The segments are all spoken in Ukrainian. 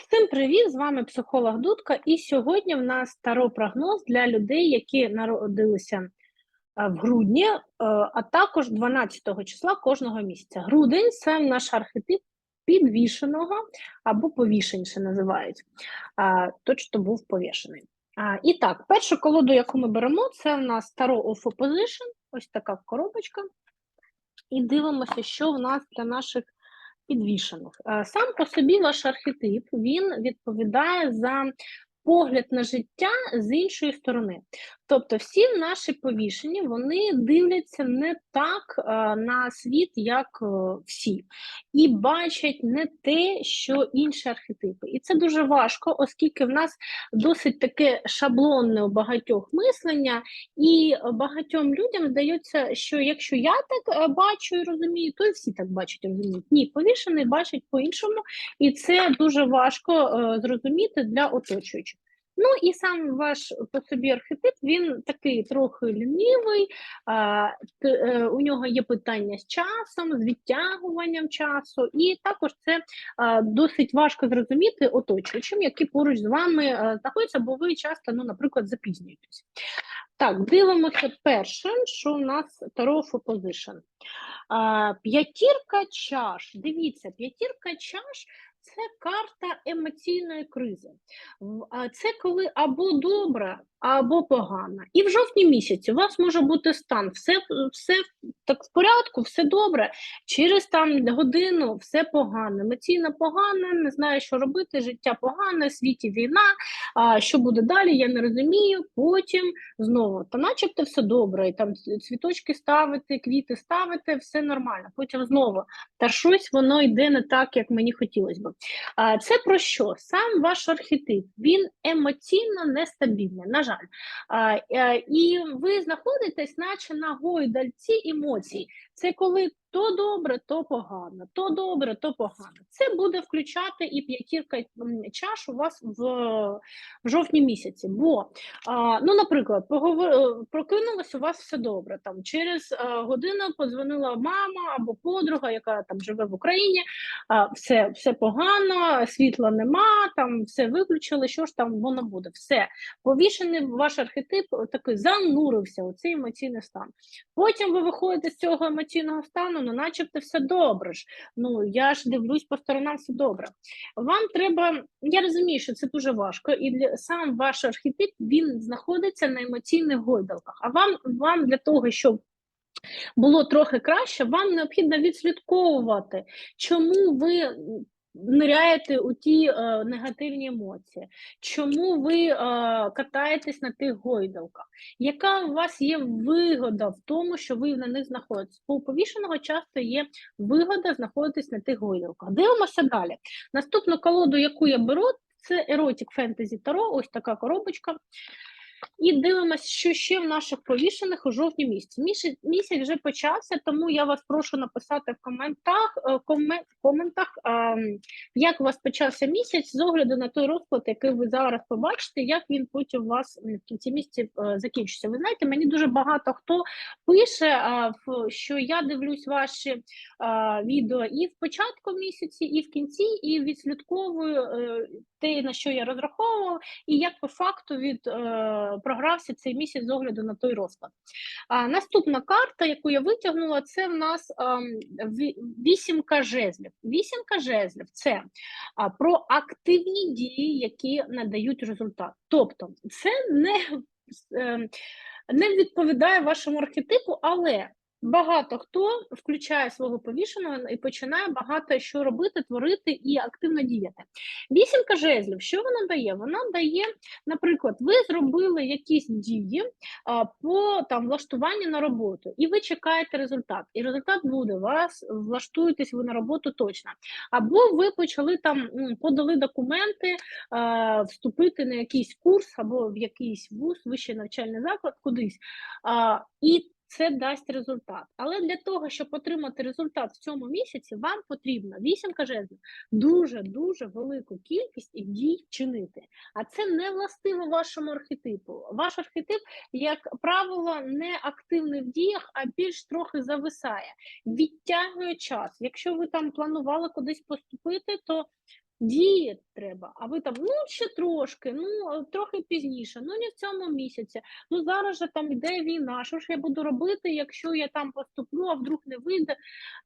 Всім привіт! З вами психолог Дудка, і сьогодні в нас таропрогноз для людей, які народилися е, в грудні, е, а також 12 числа кожного місяця. Грудень це наш архетип підвішеного або повішенше називають. а, Той, був повішений. І так, першу колоду, яку ми беремо, це в нас Таро of Opposition, ось така коробочка. І дивимося, що в нас для наших підвішених. Е, Сам по собі ваш архетип він відповідає за погляд на життя з іншої сторони. Тобто, всі наші повішені вони дивляться не так е, на світ, як е, всі, і бачать не те, що інші архетипи. І це дуже важко, оскільки в нас досить таке шаблонне у багатьох мислення, і багатьом людям здається, що якщо я так е, бачу і розумію, то і всі так бачать розуміють. Ні, повішений бачить по-іншому, і це дуже важко зрозуміти для оточуючих. Ну і сам ваш по собі архетип, він такий трохи лінивий, е, у нього є питання з часом, з відтягуванням часу, і також це досить важко зрозуміти оточуючим, які поруч з вами а, знаходяться, бо ви часто, ну, наприклад, запізнюєтесь. Так, дивимося перше, що у нас Tarof Opposition. П'ятірка чаш. Дивіться, п'ятірка чаш це карта емоційної кризи. Це коли або добре, або погано. І в жовтні місяці у вас може бути стан, все, все так в порядку, все добре. Через там годину все погано, емоційно погано, не знаю, що робити, життя погане, світі війна. А що буде далі, я не розумію. Потім знову, та начебто все добре, і там цвіточки ставити, квіти ставити, все нормально. Потім знову, та щось воно йде не так, як мені хотілося б. А це про що? Сам ваш архетип, він емоційно нестабільний, на жаль. А, е, і ви знаходитесь, наче на гойдальці емоцій. Це коли то добре, то погано, то добре, то погано. Це буде включати і п'ятірка чаш у вас в, в жовтні місяці. Бо, а, ну, наприклад, поговор... е, прокинулось у вас все добре. Там через е, годину подзвонила мама або подруга, яка там живе в Україні. А, все, все погано, світла нема, там все виключили. Що ж там воно буде? Все повішений ваш архетип такий занурився у цей емоційний стан. Потім ви виходите з цього емоційного стану, ну начебто все добре ж. Ну я ж дивлюсь по сторонам, все добре. Вам треба, я розумію, що це дуже важко, і для сам ваш архетип він знаходиться на емоційних гойдалках. А вам, вам для того, щоб було трохи краще, вам необхідно відслідковувати, чому ви ниряєте у ті е, негативні емоції, чому ви е, катаєтесь на тих гойдалках, яка у вас є вигода в тому, що ви на них знаходитесь? Бо у повішеного часто є вигода знаходитись на тих гойдалках. Дивимося далі. Наступну колоду, яку я беру, це Erotic Fantasy Tarot, ось така коробочка. І дивимося, що ще в наших повішених у жовтні місяці. Місяць, місяць вже почався, тому я вас прошу написати в коментах, е, в коментах, як у вас почався місяць з огляду на той розклад, який ви зараз побачите, як він потім у вас в кінці місяця е, закінчиться. Ви знаєте, мені дуже багато хто пише, що я дивлюсь ваші відео і в початку місяці, і в кінці, і відслідковую е, те, на що я розраховував, і як по факту від е, програвся цей місяць з огляду на той розклад. А, наступна карта, яку я витягнула, це в нас ем, вісімка жезлів. Вісімка жезлів це про активні дії, які надають результат. Тобто, це не, ем, не відповідає вашому архетипу, але Багато хто включає свого повішеного і починає багато що робити, творити і активно діяти. Вісімка жезлів, що вона дає? Вона дає, наприклад, ви зробили якісь дії по там влаштуванню на роботу, і ви чекаєте результат. І результат буде, вас влаштуєтесь ви на роботу точно. Або ви почали там подали документи, вступити на якийсь курс або в якийсь вуз, вищий навчальний заклад, кудись. І це дасть результат. Але для того, щоб отримати результат в цьому місяці, вам потрібно вісімка жезлів дуже дуже велику кількість і дій чинити. А це не властиво вашому архетипу. Ваш архетип, як правило, не активний в діях, а більш трохи зависає, відтягує час. Якщо ви там планували кудись поступити, то діяти треба, а ви там, ну, ще трошки, ну, трохи пізніше, ну, не в цьому місяці, ну, зараз же там іде війна, що ж я буду робити, якщо я там поступлю, а вдруг не вийде.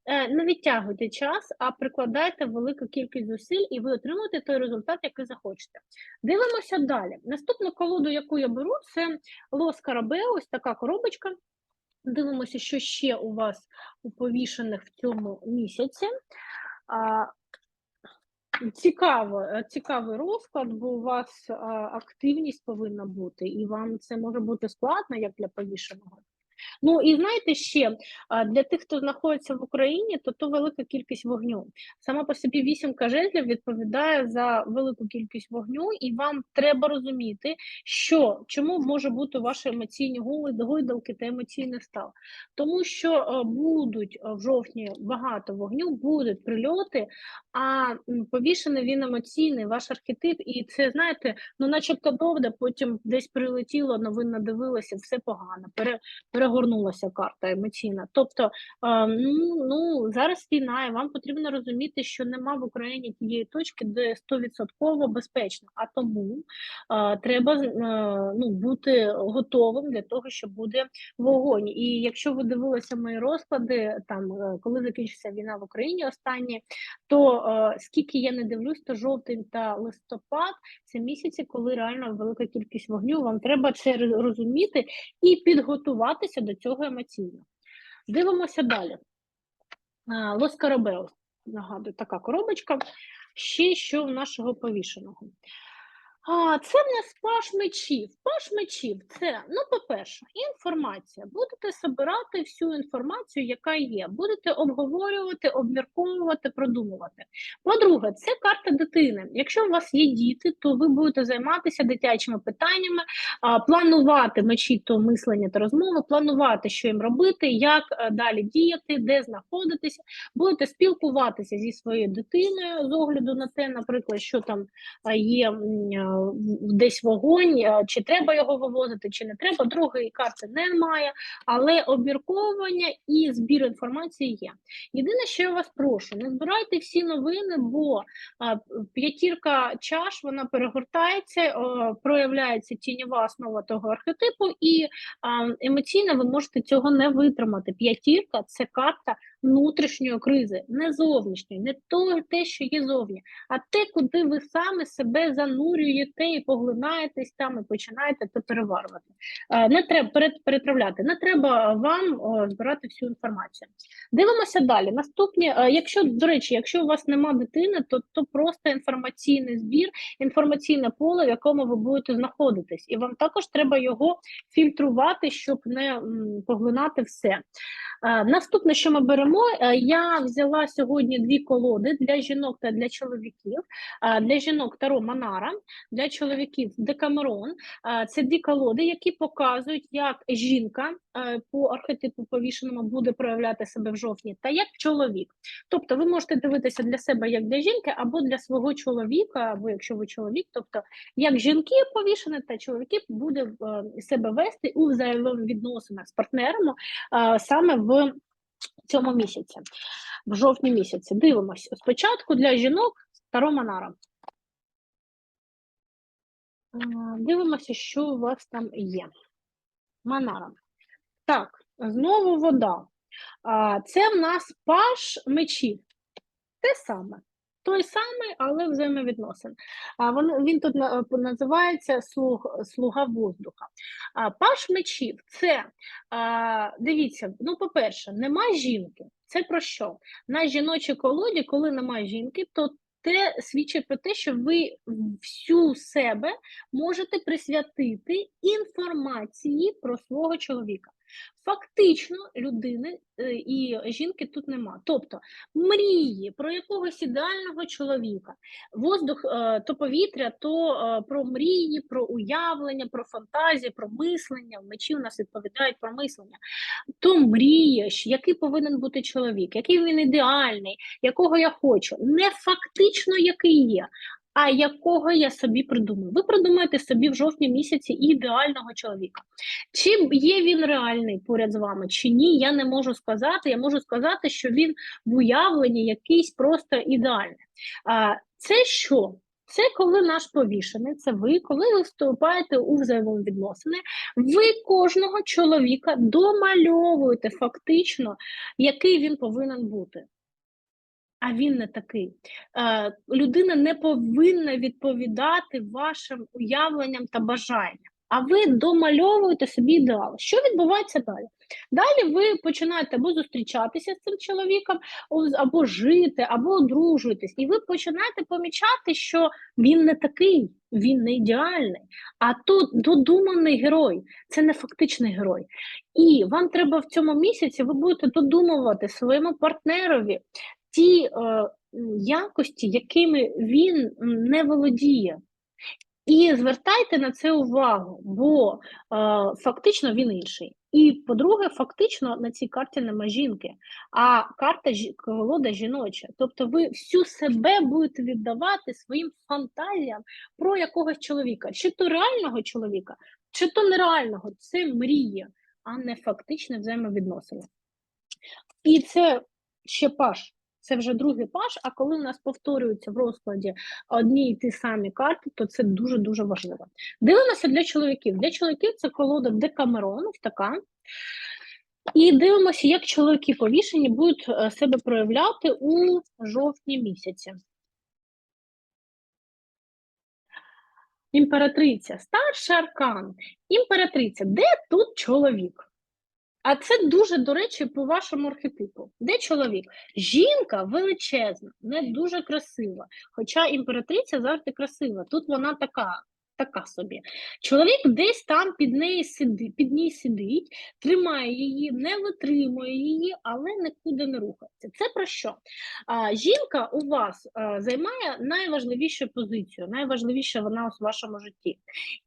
Е, Не відтягуйте час, а прикладайте велику кількість зусиль, і ви отримаєте той результат, який захочете. Дивимося далі. Наступну колоду, яку я беру, це Лос Карабе, ось така коробочка. Дивимося, що ще у вас у повішених в цьому місяці. Цікаво, е, цікавий розклад, бо у вас активність повинна бути, і вам це може бути складно, як для повішеного. Ну і знаєте ще для тих, хто знаходиться в Україні, то то велика кількість вогню. Сама по собі вісімка жезлів відповідає за велику кількість вогню, і вам треба розуміти, що чому може бути ваші емоційні гойдалки та емоційний став. Тому що е, будуть е, в жовтні багато вогню, будуть прильоти, а повішений він емоційний, ваш архетип, і це знаєте, ну начебто довде, потім десь прилетіло, новин надивилася, все погано. Пере, перегорнулася карта емоційна. Тобто, ну, ну зараз війна, і вам потрібно розуміти, що нема в Україні тієї точки, де 100% безпечно. А тому треба ну, бути готовим для того, що буде вогонь. І якщо ви дивилися мої розклади, там е, коли закінчиться війна в Україні останні, то е, скільки я не дивлюсь, то жовтень та листопад це місяці, коли реально велика кількість вогню. Вам треба це розуміти і підготуватися до цього емоційно. Дивимося далі. А, Лос Карабео, нагадую, така коробочка. Ще що в нашого повішеного. А, це в нас паш мечів. Паш мечів це, ну, по-перше, інформація. Будете збирати всю інформацію, яка є. Будете обговорювати, обмірковувати, продумувати. По-друге, це карта дитини. Якщо у вас є діти, то ви будете займатися дитячими питаннями, а, планувати мечі то мислення та розмови, планувати, що їм робити, як е, далі діяти, де знаходитися. Будете спілкуватися зі своєю дитиною з огляду на те, наприклад, що там а, є в- десь вогонь, чи треба його вивозити, чи не треба. Другої карти немає, але обмірковування і збір інформації є. Єдине, що я вас прошу, не збирайте всі новини, бо п'ятірка чаш вона перегортається, проявляється тіньова основа того архетипу, і емоційно ви можете цього не витримати. П'ятірка це карта внутрішньої кризи, не зовнішньої, не то те, що є зовні, а те, куди ви саме себе занурюєте і поглинаєтесь там, і починаєте це переварювати. Е, Не треба перетравляти, не треба вам збирати всю інформацію. Дивимося далі. Наступні, е, якщо до речі, якщо у вас нема дитини, то, то просто інформаційний збір, інформаційне поле, в якому ви будете знаходитись, і вам також треба його фільтрувати, щоб не поглинати все. Е, Наступне, що ми беремо, е, я взяла сьогодні дві колоди для жінок та для чоловіків. Е, Для жінок Таро Манара, для чоловіків Декамерон. Е, Це дві колоди, які показують, як жінка по архетипу повішеному буде проявляти себе в жовтні, та як чоловік. Тобто, ви можете дивитися для себе як для жінки, або для свого чоловіка, або якщо ви чоловік, тобто як жінки повішені та чоловіки буде себе вести у взаємовідносинах з партнерами е, саме в цьому місяці, в жовтні місяці. Дивимось. Спочатку для жінок Таро Манара. Дивимося, що у вас там є. Манара. Так, знову вода. Це в нас паш мечів. Те саме. Той самий, але взаємовідносин. А він, він тут називається слуг, слуга воздуха. А, паш мечів це, а, дивіться, ну, по-перше, нема жінки. Це про що? На жіночій колоді, коли немає жінки, то те свідчить про те, що ви всю себе можете присвятити інформації про свого чоловіка. Фактично, людини е, і жінки тут нема. Тобто мрії про якогось ідеального чоловіка, воздух, е, то повітря, то е, про мрії, про уявлення, про фантазії, про мислення. Мечі у нас відповідають про мислення. То мрієш, який повинен бути чоловік, який він ідеальний, якого я хочу, не фактично який є. А якого я собі придумаю. Ви придумаєте собі в жовтні місяці ідеального чоловіка. Чи є він реальний поряд з вами, чи ні, я не можу сказати. Я можу сказати, що він в уявленні якийсь просто ідеальний. А це що? Це коли наш повішений, це ви, коли ви вступаєте у взаємовідносини, ви кожного чоловіка домальовуєте фактично, який він повинен бути. А він не такий. Е, людина не повинна відповідати вашим уявленням та бажанням. А ви домальовуєте собі ідеал. Що відбувається далі? Далі ви починаєте або зустрічатися з цим чоловіком, або жити, або одружуєтесь, і ви починаєте помічати, що він не такий, він не ідеальний. А тут додуманий герой, це не фактичний герой. І вам треба в цьому місяці ви будете додумувати своєму партнерові ті е, якості, якими він не володіє. І звертайте на це увагу, бо е, фактично він інший. І по-друге, фактично на цій карті нема жінки, а карта колода жіноча. Тобто ви всю себе будете віддавати своїм фантазіям про якогось чоловіка, чи то реального чоловіка, чи то нереального. Це мрія, а не фактичне взаємовідносини. І це ще паш. Це вже другий паш, а коли у нас повторюються в розкладі одні й ті самі карти, то це дуже-дуже важливо. Дивимося для чоловіків. Для чоловіків це колода Декамерон, така. І дивимося, як чоловіки повішені будуть е, себе проявляти у жовтні місяці. Імператриця, старший аркан. Імператриця, де тут чоловік? А це дуже, до речі, по вашому архетипу. Де чоловік? Жінка величезна, не дуже красива. Хоча імператриця завжди красива. Тут вона така така собі. Чоловік десь там під неї сидить, під ній сидить, тримає її, не витримує її, але нікуди не рухається. Це про що? А, Жінка у вас а, займає найважливішу позицію, найважливіша вона у вашому житті.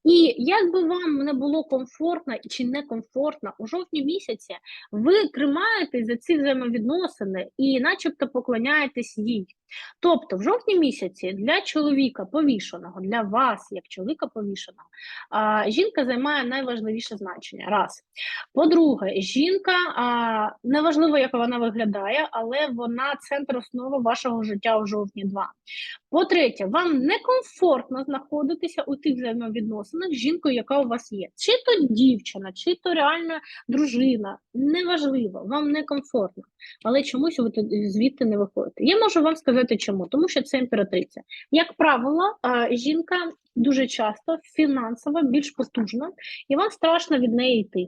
І як би вам не було комфортно чи некомфортно, у жовтні місяці ви тримаєтесь за ці взаємовідносини і начебто поклоняєтесь їй. Тобто, в жовтні місяці для чоловіка повішеного, для вас, як чоловіка повішеного, жінка займає найважливіше значення. Раз. По-друге, жінка неважливо, як вона виглядає, але вона центр основи вашого життя у жовтні. Два. По-третє, вам некомфортно знаходитися у тих взаємовідносинах з жінкою, яка у вас є. Чи то дівчина, чи то реальна дружина. Неважливо, вам некомфортно. Але чомусь ви звідти не виходите. Я можу вам сказати, чому, тому що це імператриця. Як правило, жінка дуже часто фінансово більш потужна, і вам страшно від неї йти.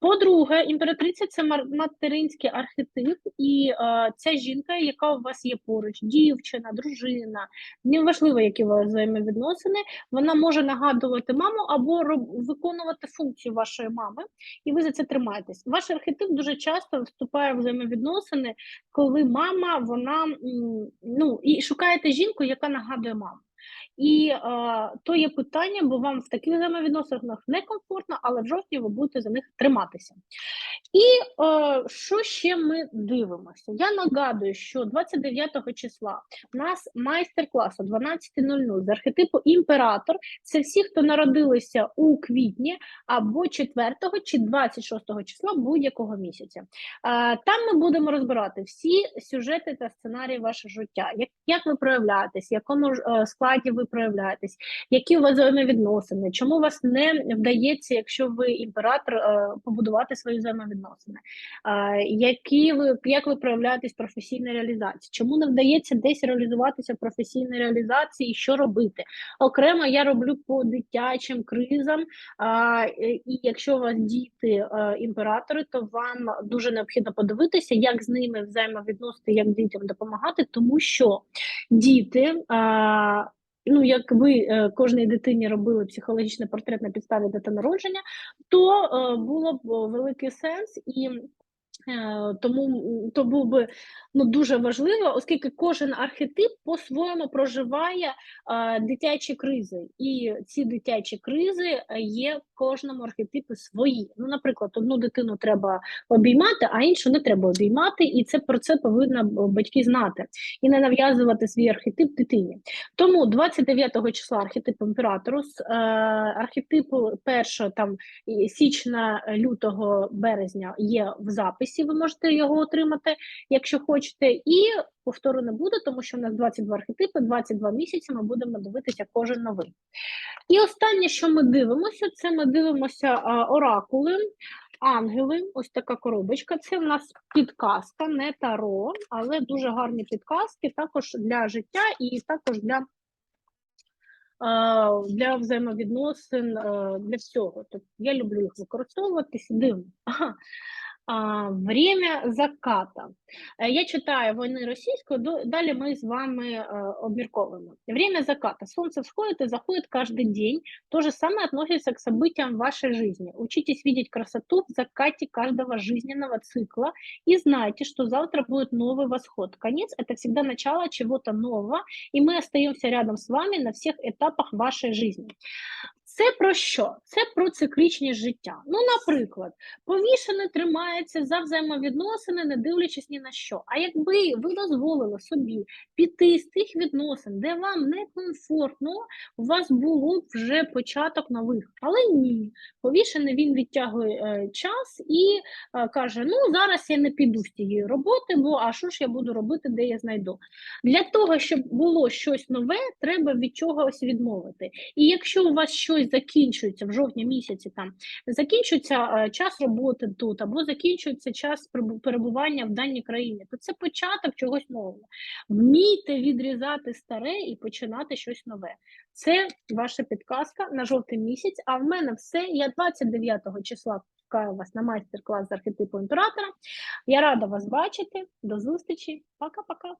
По-друге, імператриця це материнський архетип, і е, ця жінка, яка у вас є поруч, дівчина, дружина, неважливо, які у вас взаємовідносини, вона може нагадувати маму або роб, виконувати функцію вашої мами, і ви за це тримаєтесь. Ваш архетип дуже часто вступає в взаємовідносини, коли мама, вона ну і шукаєте жінку, яка нагадує маму. І е, то є питання, бо вам в таких взаємовідносинах некомфортно, але в жовтні ви будете за них триматися. І е, що ще ми дивимося? Я нагадую, що 29 числа у нас майстер-клас о 12.00 з архетипу імператор. Це всі, хто народилися у квітні або 4 чи 26 числа будь-якого місяця. Е, там ми будемо розбирати всі сюжети та сценарії вашого життя, як, як ви проявляєтесь, в якому е, складі ви проявляєтесь, які у вас взаємовідносини, чому у вас не вдається, якщо ви імператор, е, побудувати свої взаємовідносини, які ви як ви проявляєтесь професійній реалізації? Чому не вдається десь реалізуватися в професійній реалізації і що робити? Окремо я роблю по дитячим кризам, і якщо у вас діти імператори, то вам дуже необхідно подивитися, як з ними взаємовідносити, як дітям допомагати, тому що діти. Ну, як ви е, кожній дитині робили психологічний портрет на підставі дата народження, то е, було б великий сенс і. Е, тому то був би ну дуже важливо, оскільки кожен архетип по-своєму проживає е, дитячі кризи, і ці дитячі кризи є кожному архетипу свої. Ну, наприклад, одну дитину треба обіймати, а іншу не треба обіймати, і це про це повинна батьки знати і не нав'язувати свій архетип дитині. Тому 29 числа архетип імператору, з, е, архетипу першого там січня, е, лютого, березня є в записі. Ви можете його отримати, якщо хочете. І повтору не буде, тому що в нас 22 архетипи, 22 місяці. Ми будемо дивитися кожен новий. І останнє, що ми дивимося, це ми дивимося оракули. Ангели, ось така коробочка. Це в нас підказка, не таро, але дуже гарні підказки також для життя і також для, для взаємовідносин, для всього. Тобто я люблю їх використовувати. Дивно. А, Время заката. Е, Я читаю війни російською, до- далі ми з вами е, обмірковуємо. Время заката. Солнце всходит и заходит каждый день. То же самое относится к событиям в вашей жизни. Учитесь видеть красоту в закате каждого жизненного цикла и знайте, что завтра будет новый восход. Конец – это всегда начало чего-то нового, и мы остаемся рядом с вами на всех этапах вашей жизни. Це про що? Це про циклічність життя. Ну, наприклад, повішене тримається за взаємовідносини, не дивлячись ні на що. А якби ви дозволили собі піти з тих відносин, де вам некомфортно, у вас було б вже початок нових. Але ні, повішений він відтягує е, час і е, каже: Ну, зараз я не піду з цієї роботи, бо а що ж я буду робити, де я знайду. Для того, щоб було щось нове, треба від чогось відмовити. І якщо у вас щось закінчується в жовтні місяці, там закінчується е, час роботи тут, або закінчується час перебування в даній країні, то це початок чогось нового. Вмійте відрізати старе і починати щось нове. Це ваша підказка на жовтий місяць. А в мене все. Я 29 числа чекаю вас на майстер-клас з архетипу імператора. Я рада вас бачити. До зустрічі. Пока-пока.